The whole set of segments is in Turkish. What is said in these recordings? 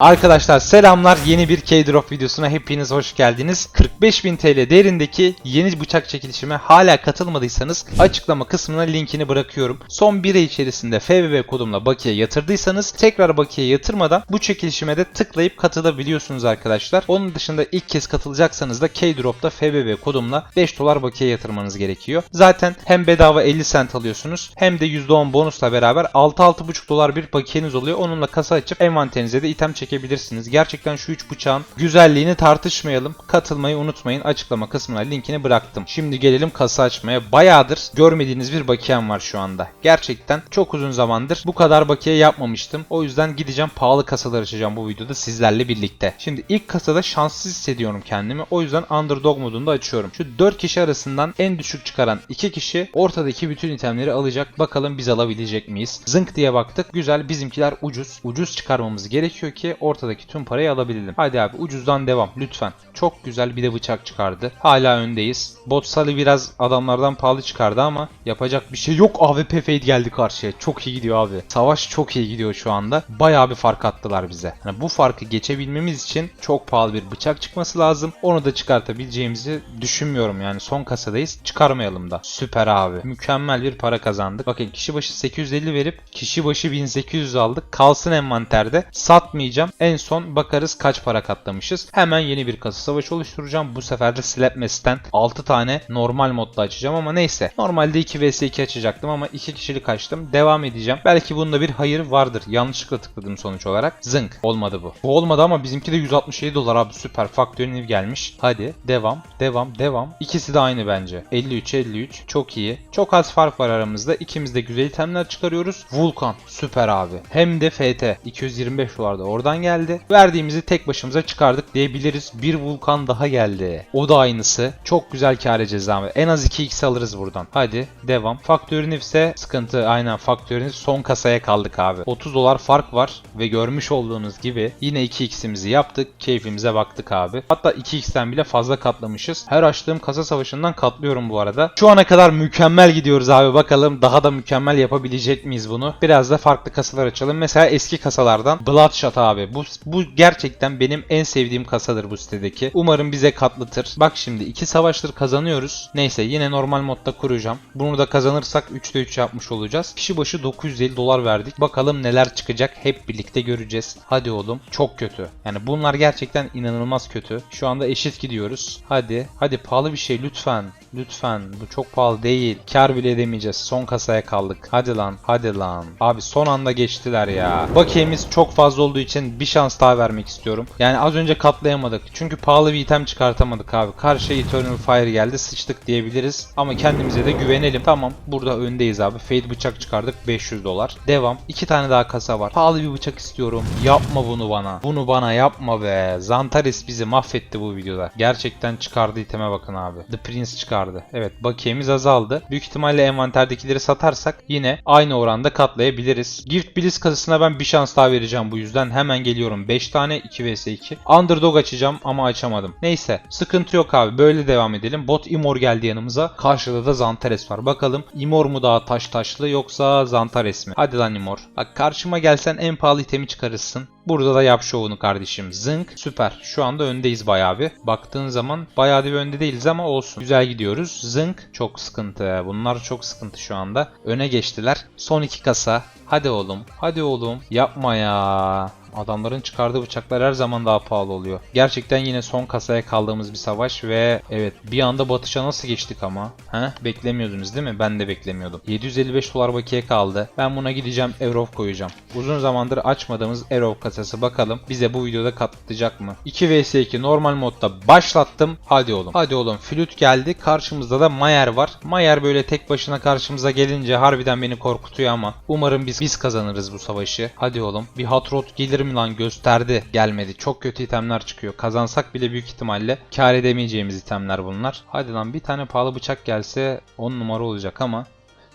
Arkadaşlar selamlar. Yeni bir K-Drop videosuna hepiniz hoş geldiniz. 45.000 TL değerindeki yeni bıçak çekilişime hala katılmadıysanız açıklama kısmına linkini bırakıyorum. Son bir ay içerisinde FBB kodumla bakiye yatırdıysanız tekrar bakiye yatırmadan bu çekilişime de tıklayıp katılabiliyorsunuz arkadaşlar. Onun dışında ilk kez katılacaksanız da K-Drop'ta FBB kodumla 5 dolar bakiye yatırmanız gerekiyor. Zaten hem bedava 50 cent alıyorsunuz hem de %10 bonusla beraber 6-6,5 dolar bir bakiyeniz oluyor. Onunla kasa açıp envanterinize de item çekebilirsiniz. Gerçekten şu 3 bıçağın güzelliğini tartışmayalım. Katılmayı unutmayın. Açıklama kısmına linkini bıraktım. Şimdi gelelim kasa açmaya. Bayağıdır görmediğiniz bir bakiyem var şu anda. Gerçekten çok uzun zamandır bu kadar bakiye yapmamıştım. O yüzden gideceğim pahalı kasalar açacağım bu videoda sizlerle birlikte. Şimdi ilk kasada şanssız hissediyorum kendimi. O yüzden underdog modunda açıyorum. Şu 4 kişi arasından en düşük çıkaran 2 kişi ortadaki bütün itemleri alacak. Bakalım biz alabilecek miyiz? Zınk diye baktık. Güzel bizimkiler ucuz. Ucuz çıkarmamız gerekiyor ki ortadaki tüm parayı alabilelim. Hadi abi ucuzdan devam lütfen. Çok güzel bir de bıçak çıkardı. Hala öndeyiz. Bot Sally biraz adamlardan pahalı çıkardı ama yapacak bir şey yok. AWP Fade geldi karşıya. Çok iyi gidiyor abi. Savaş çok iyi gidiyor şu anda. Bayağı bir fark attılar bize. Yani bu farkı geçebilmemiz için çok pahalı bir bıçak çıkması lazım. Onu da çıkartabileceğimizi düşünmüyorum. Yani son kasadayız. Çıkarmayalım da. Süper abi. Mükemmel bir para kazandık. Bakın kişi başı 850 verip kişi başı 1800 aldık. Kalsın envanterde. Satmayacağım. En son bakarız kaç para katlamışız. Hemen yeni bir kasa savaşı oluşturacağım. Bu sefer de Slapmess'ten 6 tane normal modda açacağım ama neyse. Normalde 2 vs 2 açacaktım ama 2 kişilik açtım. Devam edeceğim. Belki bunda bir hayır vardır. Yanlışlıkla tıkladım sonuç olarak. Zınk. Olmadı bu. Bu olmadı ama bizimki de 167 dolar abi. Süper. Faktörün ev gelmiş. Hadi. Devam. Devam. Devam. İkisi de aynı bence. 53 53. Çok iyi. Çok az fark var aramızda. İkimiz de güzel itemler çıkarıyoruz. Vulkan. Süper abi. Hem de FT. 225 dolar da oradan geldi. Verdiğimizi tek başımıza çıkardık diyebiliriz. Bir Vulkan daha geldi. O da aynısı. Çok güzel kar edeceğiz abi. En az 2x alırız buradan. Hadi devam. Faktörün ise sıkıntı. Aynen faktörün son kasaya kaldık abi. 30 dolar fark var ve görmüş olduğunuz gibi yine 2x'imizi yaptık. Keyfimize baktık abi. Hatta 2x'ten bile fazla katlamışız. Her açtığım kasa savaşından katlıyorum bu arada. Şu ana kadar mükemmel gidiyoruz abi. Bakalım daha da mükemmel yapabilecek miyiz bunu? Biraz da farklı kasalar açalım. Mesela eski kasalardan Bloodshot abi. Bu, bu gerçekten benim en sevdiğim kasadır bu sitedeki. Umarım bize katlatır. Bak şimdi iki savaştır kazanıyoruz. Neyse yine normal modda kuracağım. Bunu da kazanırsak 3'te 3 yapmış olacağız. Kişi başı 950 dolar verdik. Bakalım neler çıkacak hep birlikte göreceğiz. Hadi oğlum. Çok kötü. Yani bunlar gerçekten inanılmaz kötü. Şu anda eşit gidiyoruz. Hadi. Hadi pahalı bir şey lütfen. Lütfen. Bu çok pahalı değil. Kar bile edemeyeceğiz. Son kasaya kaldık. Hadi lan. Hadi lan. Abi son anda geçtiler ya. Bakiyemiz çok fazla olduğu için bir şans daha vermek istiyorum. Yani az önce katlayamadık. Çünkü pahalı bir item çıkartamadık abi. Karşıya Eternal Fire geldi. Sıçtık diyebiliriz. Ama kendimize de güvenelim. Tamam. Burada öndeyiz abi. Fade bıçak çıkardık. 500 dolar. Devam. İki tane daha kasa var. Pahalı bir bıçak istiyorum. Yapma bunu bana. Bunu bana yapma be. Zantares bizi mahvetti bu videoda. Gerçekten çıkardı iteme bakın abi. The Prince çıkardı. Evet bakiyemiz azaldı. Büyük ihtimalle envanterdekileri satarsak yine aynı oranda katlayabiliriz. Gift Bliss kasasına ben bir şans daha vereceğim bu yüzden. Hemen geliyorum. 5 tane 2 vs 2. Underdog açacağım ama açamadım. Neyse sıkıntı yok abi. Böyle devam edelim. Bot Imor geldi yanımıza. Karşıda da Zantares var. Bakalım Imor mu daha taş taşlı yoksa Zantares mi? Hadi lan Imor. Bak karşıma gelsen en pahalı itemi çıkarırsın. Burada da yap şovunu kardeşim. Zınk. Süper. Şu anda öndeyiz bayağı bir. Baktığın zaman bayağı bir önde değiliz ama olsun. Güzel gidiyoruz. Zınk. Çok sıkıntı. Bunlar çok sıkıntı şu anda. Öne geçtiler. Son iki kasa. Hadi oğlum. Hadi oğlum. Yapma ya. Adamların çıkardığı bıçaklar her zaman daha pahalı oluyor. Gerçekten yine son kasaya kaldığımız bir savaş ve evet bir anda batışa nasıl geçtik ama? He? Beklemiyordunuz değil mi? Ben de beklemiyordum. 755 dolar bakiye kaldı. Ben buna gideceğim Erov koyacağım. Uzun zamandır açmadığımız Erov kasası bakalım bize bu videoda katlayacak mı? 2 vs 2 normal modda başlattım. Hadi oğlum. Hadi oğlum. Flüt geldi. Karşımızda da Mayer var. Mayer böyle tek başına karşımıza gelince harbiden beni korkutuyor ama umarım biz biz kazanırız bu savaşı. Hadi oğlum. Bir hot gelir mi lan gösterdi. Gelmedi. Çok kötü itemler çıkıyor. Kazansak bile büyük ihtimalle kar edemeyeceğimiz itemler bunlar. Hadi lan bir tane pahalı bıçak gelse 10 numara olacak ama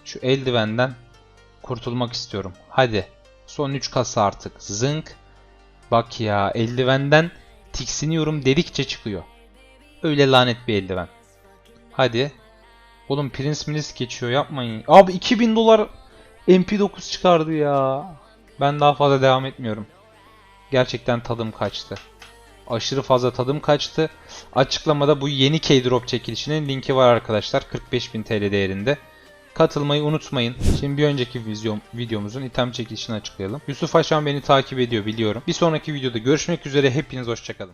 şu eldivenden kurtulmak istiyorum. Hadi. Son 3 kasa artık. Zınk. Bak ya eldivenden tiksiniyorum dedikçe çıkıyor. Öyle lanet bir eldiven. Hadi. Oğlum Prince Milis geçiyor yapmayın. Abi 2000 dolar MP9 çıkardı ya. Ben daha fazla devam etmiyorum. Gerçekten tadım kaçtı. Aşırı fazla tadım kaçtı. Açıklamada bu yeni K-Drop çekilişinin linki var arkadaşlar. 45.000 TL değerinde. Katılmayı unutmayın. Şimdi bir önceki vizyon, videomuzun item çekilişini açıklayalım. Yusuf Aşan beni takip ediyor biliyorum. Bir sonraki videoda görüşmek üzere. Hepiniz hoşçakalın.